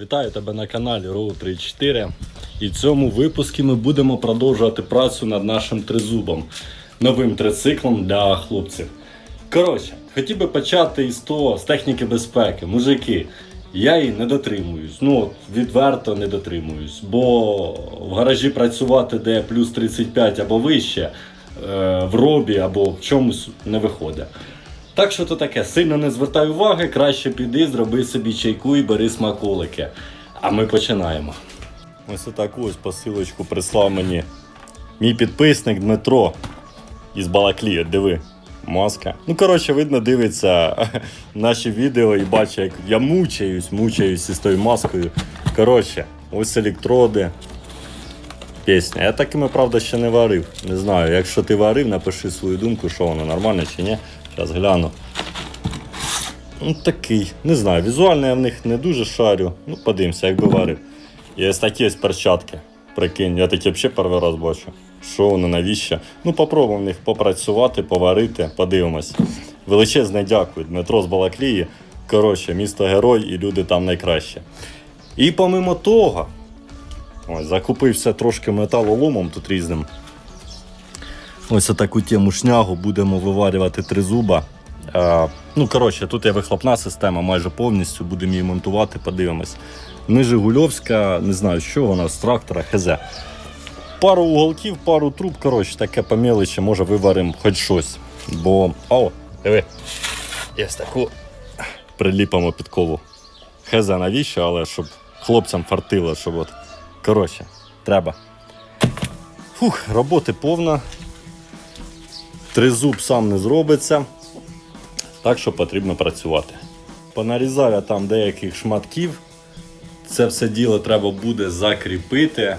Вітаю тебе на каналі Row 34. І в цьому випуску ми будемо продовжувати працю над нашим тризубом, новим трициклом для хлопців. Коротше, хотів би почати із того, з техніки безпеки. Мужики, я її не дотримуюсь. Ну, відверто не дотримуюсь. Бо в гаражі працювати, де плюс 35 або вище, е, в робі або в чомусь не виходить. Так що то таке, сильно не звертай уваги, краще піди, зроби собі чайку і бери смаколики. А ми починаємо. Ось таку ось посилочку прислав мені мій підписник Дмитро із Балаклія, диви. Маска. Ну, коротше, видно, дивиться наші відео і бачить, як я мучаюсь, мучаюсь із тою маскою. Коротше, ось електроди. Пісня. Я такими, правда, ще не варив. Не знаю. Якщо ти варив, напиши свою думку, що воно нормально чи ні. Зараз гляну. Ну, такий. Не знаю, візуально я в них не дуже шарю. Ну, подивимося, якби варив. І ось такі ось перчатки. Прикинь, я такі взагалі перший раз бачу. Що воно, навіщо? Ну, попробуємо в них попрацювати, поварити, подивимось. Величезне дякую, Дмитро з Балаклії. Коротше, місто герой і люди там найкраще. І помимо того, ось, закупився трошки металоломом тут різним. Ось таку тему шнягу будемо виварювати три зуба. Е, ну, коротше, тут є вихлопна система майже повністю, будемо її монтувати, подивимось. Ми Жигульовська, не знаю, що вона з трактора, хз. Пару уголків, пару труб, коротше, таке по мелочі, може виваримо хоч щось. Бо. О, диви. Є таку приліпимо під колу. Хз навіщо, але щоб хлопцям фартило, щоб от. Коротше, треба. Фух, роботи повна. Тризуб сам не зробиться. Так що потрібно працювати. Понарізав я там деяких шматків. Це все діло треба буде закріпити.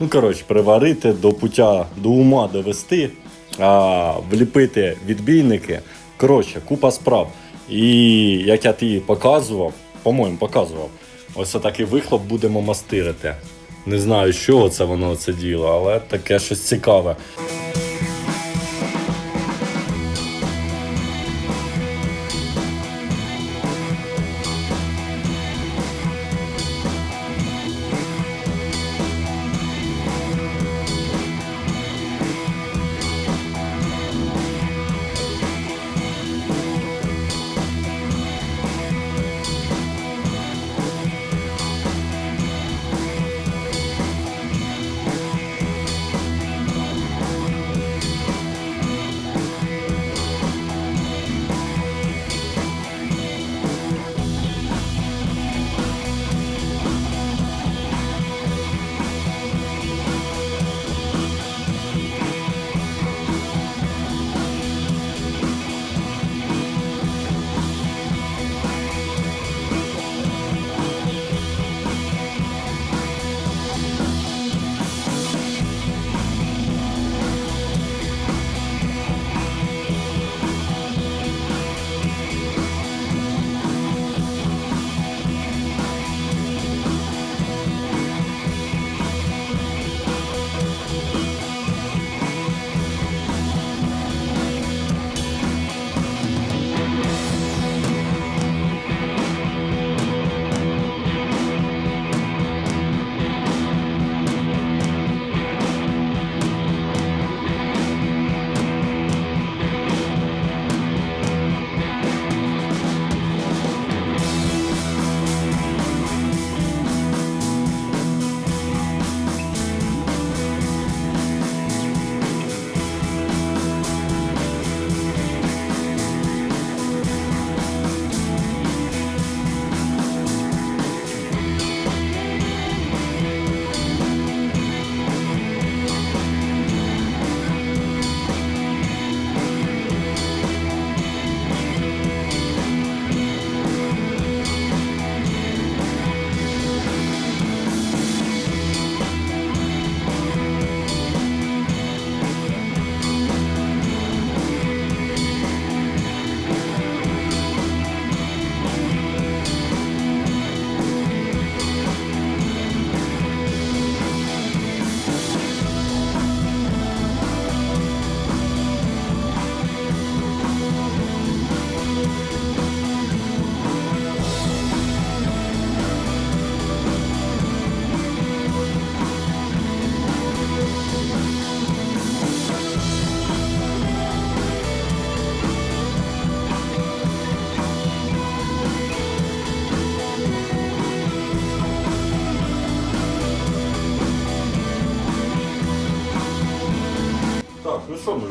Ну, коротше, приварити до пуття, до ума довести, а, вліпити відбійники. Коротше, купа справ. І як я тобі показував, по-моєму, показував, ось такий вихлоп будемо мастирити. Не знаю, з чого це воно це діло, але таке щось цікаве.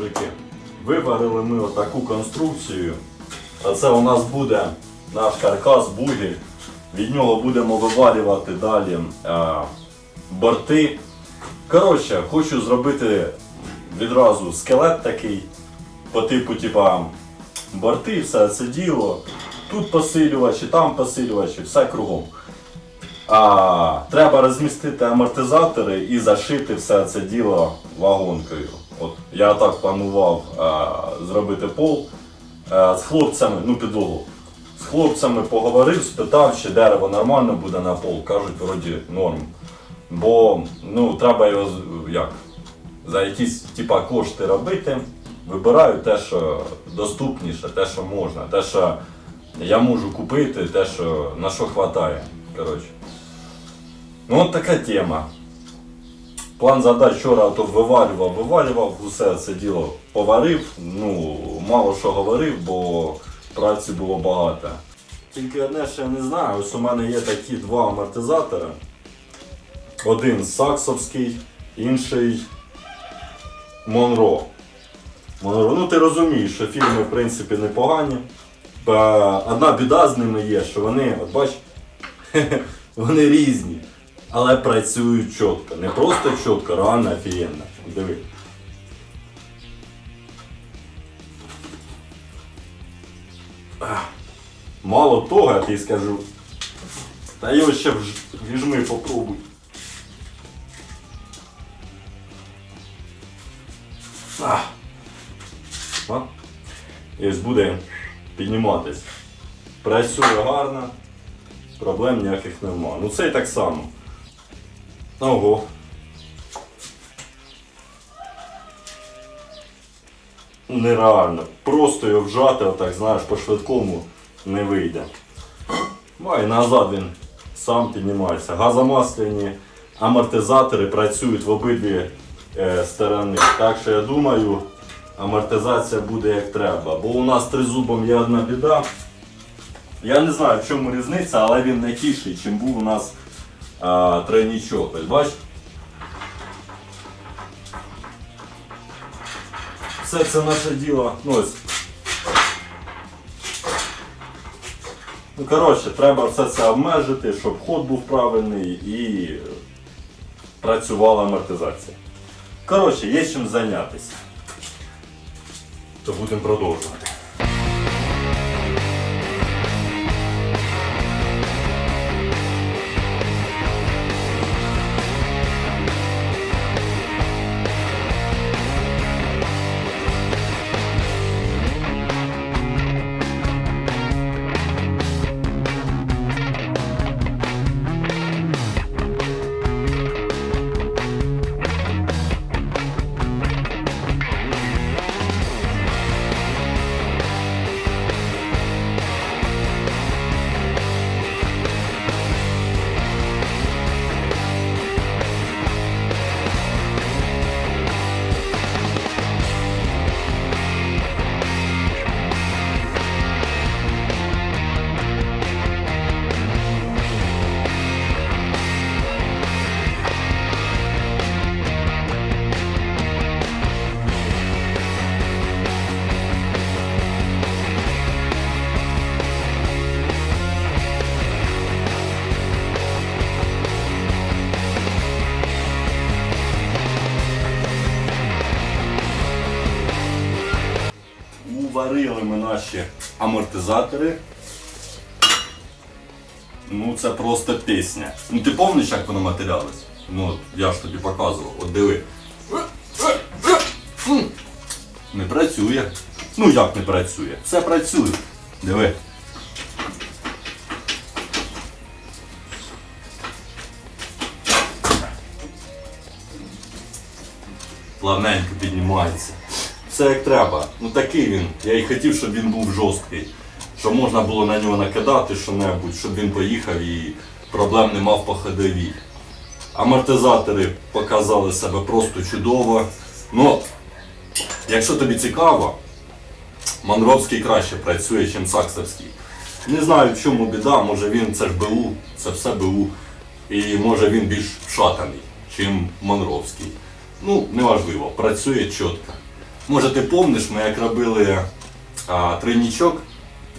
Мужики, виварили ми отаку конструкцію. А це у нас буде наш каркас бугель. Від нього будемо виварювати далі е, борти. Коротше, хочу зробити відразу скелет такий по типу, типа, борти, все це діло. Тут посилювачі, там посилювачі, все кругом. А, треба розмістити амортизатори і зашити все це діло вагонкою. От я так планував а, зробити пол а, з хлопцями, ну підлогу. З хлопцями поговорив, спитав, чи дерево нормально буде на пол. Кажуть, вроді норм. Бо ну, треба його як, за якісь типа, кошти робити. Вибираю те, що доступніше, те, що можна, те, що я можу купити, те, що на що. Коротше. Ну от така тема. План задач вчора то вивалював, вивалював, усе це діло поварив. Ну, мало що говорив, бо праці було багато. Тільки одне, що я не знаю, ось у мене є такі два амортизатори. Один саксовський, інший Монро. Монро. Ну ти розумієш, що фільми в принципі непогані. Одна біда з ними є, що вони, от бач, вони різні, але працюють чітко. Не просто чітко, реально офігенно. Диви. Мало того, я тобі скажу. Та його ще віжми попробуй. І ось буде підніматись. Працює гарно, проблем ніяких нема. Ну це і так само. Ого. Нереально. Просто його вжати, отак, знаєш, по швидкому не вийде. Ну і назад він сам піднімається. Газомасляні амортизатори працюють в обидві е, сторони. Так що я думаю, амортизація буде як треба. Бо у нас тризубом є одна біда. Я не знаю, в чому різниця, але він не тіший, чим був у нас а, тройнічок. Ось бач? Все це наше діло. Ну. Ну, коротше, треба все це обмежити, щоб ход був правильний і працювала амортизація. Коротше, є чим зайнятися. То будемо продовжувати. Наші амортизатори. Ну це просто пісня. Ну ти пам'ятаєш, як воно матеріалось? Ну я ж тобі показував, от диви. Не працює. Ну як не працює? Все працює. Диви. Плавненько піднімається. Все як треба. Ну такий він. Я і хотів, щоб він був жорсткий. Щоб можна було на нього накидати що-небудь, щоб він поїхав і проблем не мав по ходовій. Амортизатори показали себе просто чудово. Ну, якщо тобі цікаво, Монровський краще працює, ніж Саксовський. Не знаю, в чому біда, може він це ж БУ, це все БУ. І може він більш вшатаний, ніж Монровський. Ну, неважливо, працює чітко. Може ти помниш, ми як робили а, тройнічок,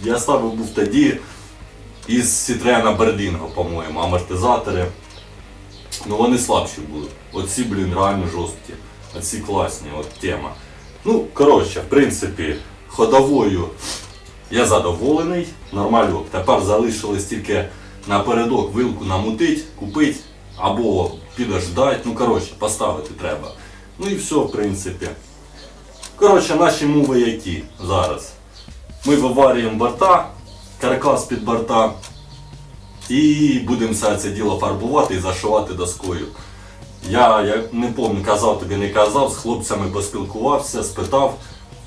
я ставив був тоді із Citroen Berlingo, по-моєму, амортизатори. Ну вони слабші були. Оці, блін, реально жорсткі. Оці класні, от тема. Ну, коротше, в принципі, ходовою я задоволений, нормальок. Тепер залишилось тільки напередок вилку намутить, купити або підождати. Ну, коротше, поставити треба. Ну і все, в принципі. Коротше, наші мови які зараз. Ми виварюємо борта, каркас під борта. І будемо все це діло фарбувати і зашивати доскою. Я, я не пам'ятаю, казав тобі, не казав, з хлопцями поспілкувався, спитав,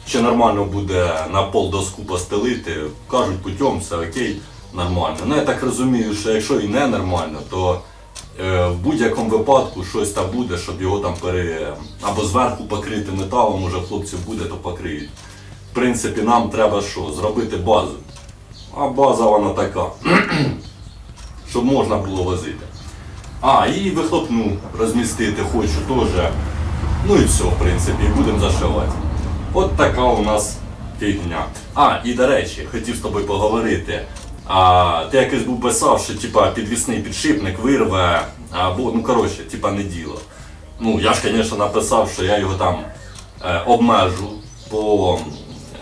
чи нормально буде на пол доску постелити. Кажуть, путем все окей, нормально. Ну я так розумію, що якщо і не нормально, то в будь-якому випадку щось там буде, щоб його там пере... або зверху покрити металом, може хлопців буде, то покриють. В принципі, нам треба що? Зробити базу. А база вона така щоб можна було возити. А, і вихлопну розмістити хочу теж. Ну і все, в принципі, будемо зашивати. От така у нас фігня. А, і до речі, хотів з тобою поговорити. А, ти якось був писав, що типа, підвісний підшипник вирве, або, ну коротше, типа не діло. Ну, я ж, звісно, написав, що я його там е, обмежу по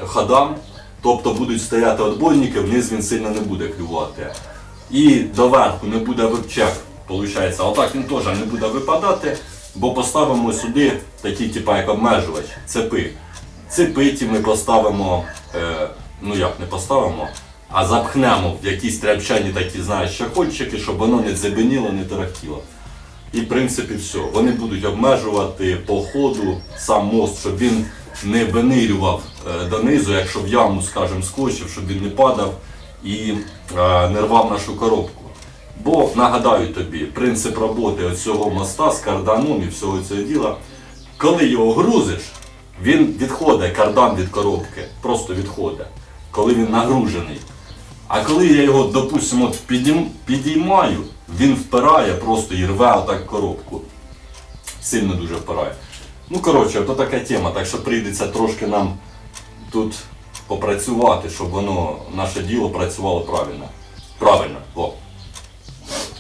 ходам. Тобто будуть стояти отбойники, вниз він сильно не буде клювати. І доверху не буде випчак, виходить. Отак він теж не буде випадати, бо поставимо сюди такі, типа, як обмежувач, цепи. Цепи ті ми поставимо, е, ну як не поставимо, а запхнемо в якісь тряпчані такі, знаєш, щакольчики, щоб воно не дзебеніло, не тарахтіло. І в принципі все. Вони будуть обмежувати по ходу сам мост, щоб він не винирював е, донизу, якщо в яму, скажімо, скочив, щоб він не падав і е, не рвав нашу коробку. Бо нагадаю тобі, принцип роботи цього моста з карданом і всього цього діла, коли його грузиш, він відходить кардан від коробки, просто відходить, коли він нагружений. А коли я його, допустимо, підіймаю, він впирає просто і рве отак коробку. Сильно дуже впирає. Ну, коротше, то така тема, так що прийдеться трошки нам тут попрацювати, щоб воно, наше діло працювало правильно. Правильно. О.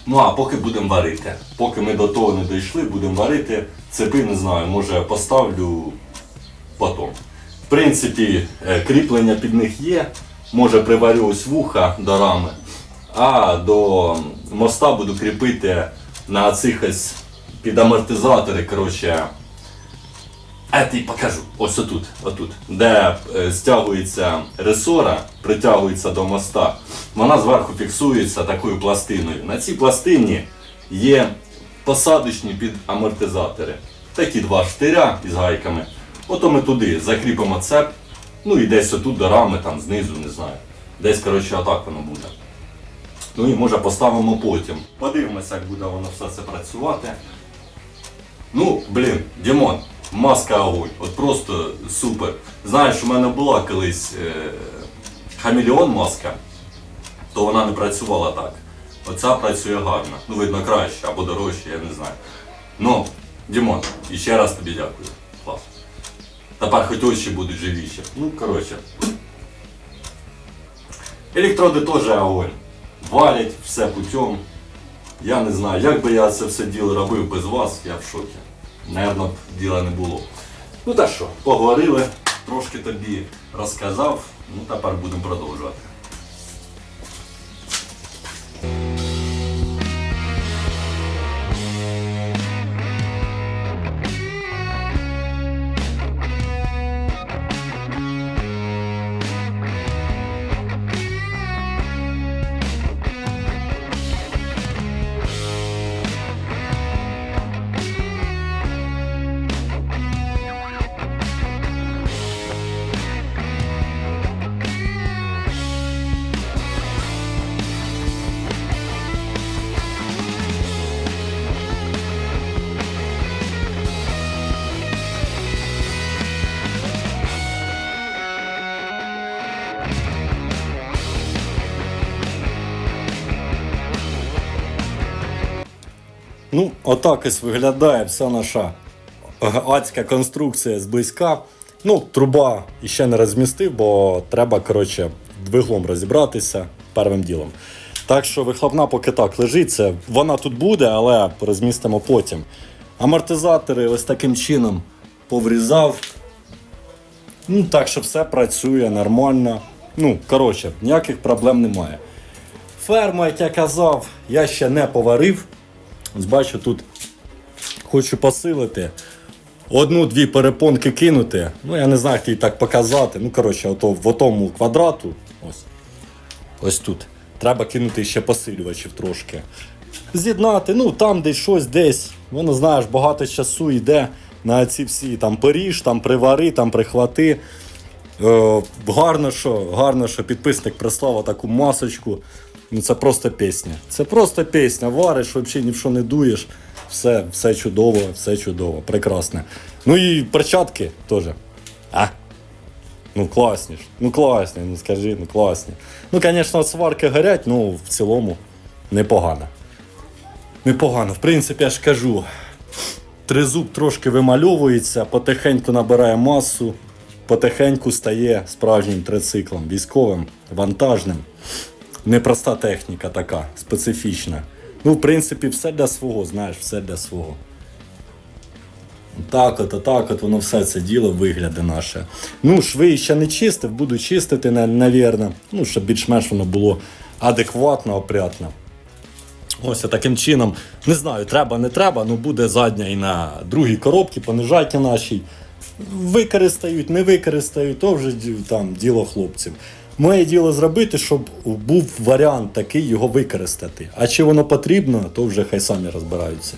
Ну а поки будемо варити. Поки ми до того не дійшли, будемо варити. Цепи не знаю, може поставлю потім. В принципі, е, кріплення під них є. Може приварю ось вуха до рами, а до моста буду кріпити на цих під амортизатори, коротше. А я покажу. Ось отут, отут, де е, стягується ресора, притягується до моста. Вона зверху фіксується такою пластиною. На цій пластині є посадочні під амортизатори. Такі два штиря із гайками. Ото ми туди закріпимо цеп. Ну і десь отут до рами, там знизу, не знаю. Десь, коротше, отак воно буде. Ну і може поставимо потім. Подивимося, як буде воно все це працювати. Ну, блін, Дімон, маска огонь. От просто супер. Знаєш, у мене була колись е, хамелеон маска, то вона не працювала так. Оця працює гарно. Ну, видно, краще або дорожче, я не знаю. Ну, Дімон, і ще раз тобі дякую. Тепер хоч очі будуть живіші. Ну, коротше. Електроди теж огонь. Валять все путем. Я не знаю, як би я це все діло робив без вас, я в шокі. Наверно, діла не було. Ну та що, поговорили, трошки тобі розказав, ну тепер будемо продовжувати. Ну, отак ось виглядає вся наша адська конструкція зблизька. Ну, труба іще не розмістив, бо треба, коротше, двиглом розібратися первим ділом. Так що вихлопна поки так лежить, вона тут буде, але розмістимо потім. Амортизатори ось таким чином поврізав. Ну, так що все працює нормально. Ну, коротше, ніяких проблем немає. Ферма, як я казав, я ще не поварив. Ось бачу, тут хочу посилити. Одну-дві перепонки кинути. Ну, я не знаю, як її так показати. Ну, коротше, ото, в отому квадрату. Ось. Ось тут. Треба кинути ще посилювачів трошки. З'єднати, ну там десь щось десь. Воно знаєш, багато часу йде на ці всі там поріж, там привари, там прихвати. Е, гарно, що, гарно, що підписник прислав таку масочку. Ну, це просто пісня. Це просто пісня. Вариш, взагалі ні в що не дуєш. Все, все чудово, все чудово, прекрасне. Ну і перчатки теж. А? Ну класні ж. Ну класні, ну скажи, ну класні. Ну, звісно, сварки горять, ну в цілому непогано. Непогано. В принципі, я ж кажу. Тризуб трошки вимальовується, потихеньку набирає масу, потихеньку стає справжнім трициклом, військовим, вантажним. Непроста техніка така, специфічна. Ну, в принципі, все для свого, знаєш, все для свого. Так от, отак от воно все це діло вигляде наше. Ну, шви ще не чистив, буду чистити, на- навірно. Ну, щоб більш-менш воно було адекватно, опрятно. Ось таким чином. Не знаю, треба, не треба, ну буде задня і на другій коробці, понижайки нашій. Використають, не використають, то вже там діло хлопців. Моє діло зробити, щоб був варіант такий його використати. А чи воно потрібно, то вже хай самі розбираються.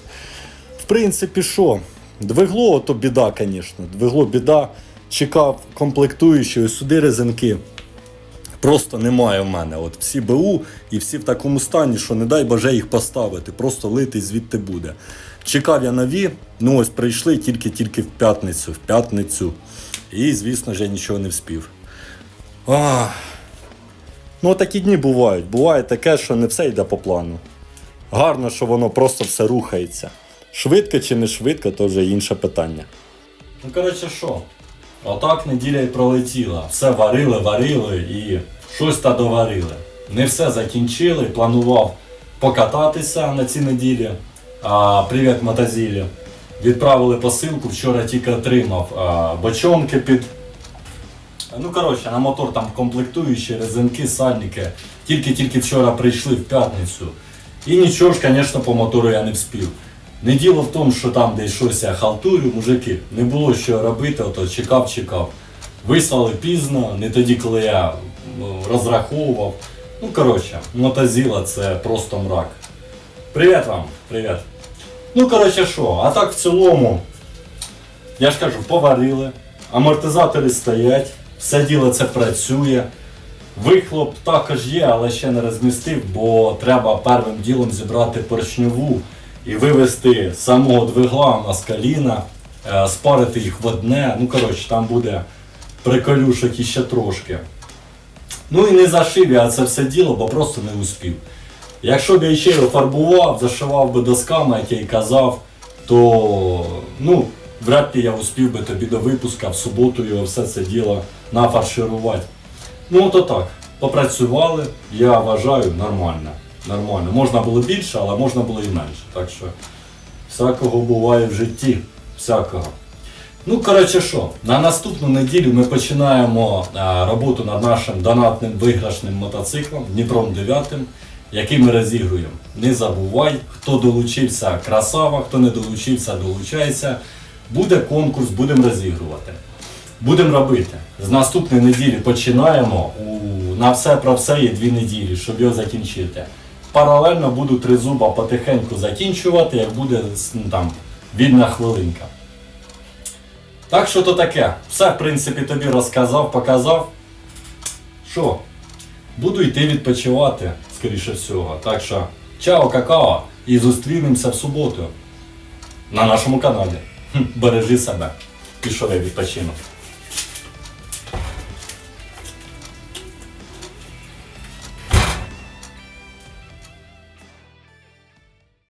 В принципі, що? Двигло то біда, звісно. Двигло біда. Чекав комплектуючі, сюди резинки. Просто немає в мене. От всі БУ і всі в такому стані, що не дай Боже їх поставити, просто лити звідти буде. Чекав я нові, ну ось прийшли тільки-тільки в п'ятницю, в п'ятницю. І, звісно ж, я нічого не вспів. Ах. Ну, такі дні бувають. Буває таке, що не все йде по плану. Гарно, що воно просто все рухається. Швидко чи не швидко, то вже інше питання. Ну, коротше, що? Отак неділя й пролетіла. Все варили, варили і щось та доварили. Не все закінчили, планував покататися на цій неділі. А, привіт, мотозілі. Відправили посилку, вчора тільки отримав а, бочонки під Ну, коротше, на мотор там комплектуючі, резинки, сальники. Тільки-тільки вчора прийшли в п'ятницю. І нічого ж, звісно, по мотору я не вспів. Не діло в тому, що там десь щось я халтурю, мужики, не було що робити, ото чекав, чекав. Вислали пізно, не тоді, коли я ну, розраховував. Ну, коротше, мотозіла це просто мрак. Привіт вам, привіт. Ну, коротше, що, а так в цілому, я ж кажу, поварили, амортизатори стоять, все діло це працює. Вихлоп також є, але ще не розмістив, бо треба первим ділом зібрати поршньову і вивести самого двигла на скаліна, е, спарити їх в одне. Ну, коротше, там буде приколюшок іще трошки. Ну і не зашив я це все діло, бо просто не успів. Якщо б я ще його фарбував, зашивав би досками, як я й казав, то ну, вряд ли я успів би тобі до випуска в суботу його все це діло нафарширувати. Ну то так, попрацювали, я вважаю, нормально. Нормально. Можна було більше, але можна було і менше. Так що всякого буває в житті. Всякого. Ну, коротше що, на наступну неділю ми починаємо а, роботу над нашим донатним виграшним мотоциклом Дніпром 9, який ми розігруємо. Не забувай, хто долучився, красава, хто не долучився, долучайся. Буде конкурс, будемо розігрувати. Будемо робити. З наступної неділі починаємо. У, на все про все є дві неділі, щоб його закінчити. Паралельно буду три зуба потихеньку закінчувати, як буде ну, там вільна хвилинка. Так що то таке. Все, в принципі, тобі розказав, показав. Що? Буду йти відпочивати, скоріше всього. Так що, чао, какао, і зустрінемося в суботу на нашому каналі. Бережи себе. Пішов я відпочинок.